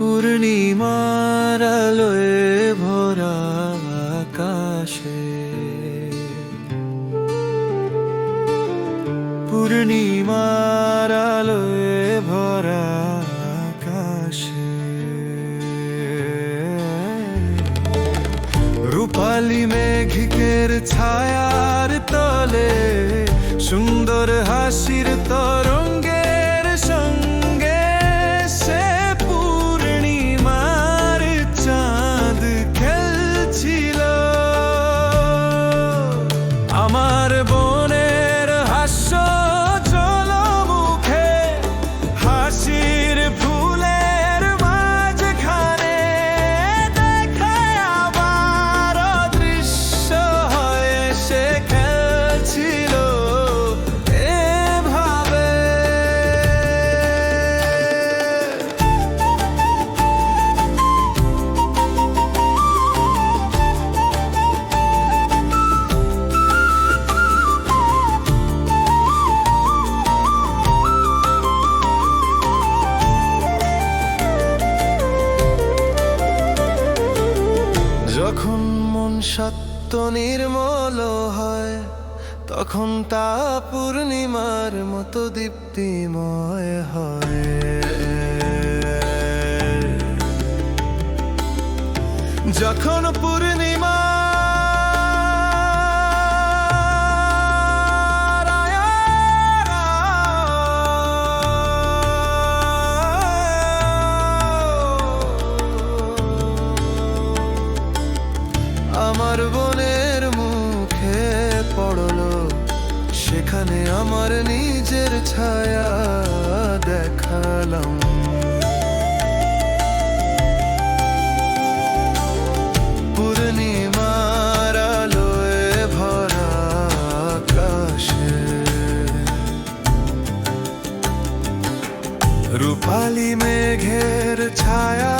পূর্ণিমার ভরা আকাশে। পূর্ণিমার আলোয় ভরা আকাশে। রূপালি মেঘিকের ছায়ার তলে সুন্দর হাসির তরঙ্গের সত্য নির্মল হয় তখন তা পূর্ণিমার মতো দীপ্তিময় হয়। যখন পূর্ণিমা আমার পড়ল সেখানে আমার নিজের ছায়া দেখালাম। আলোয় রূপালি মেঘের ছায়ার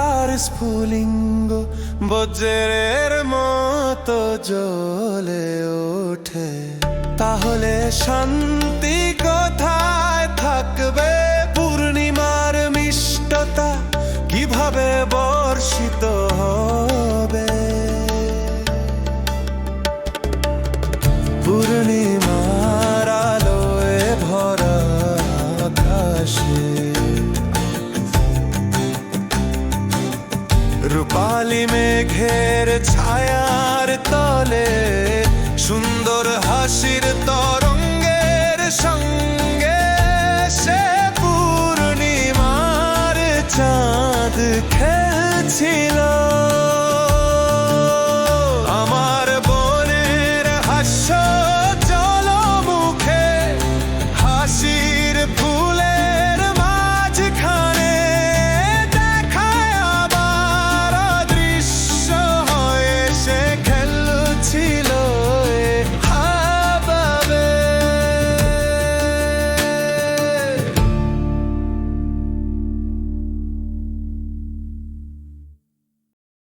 চিন্তার স্ফুলিঙ্গ বজ্রের মতো জ্বলে ওঠে। তাহলে শান্তি রূপালি মেঘের ছায়ার তলে সুন্দর হাসির তরঙ্গের সঙ্গে সে পূর্ণিমার চাঁদ খেলছিল।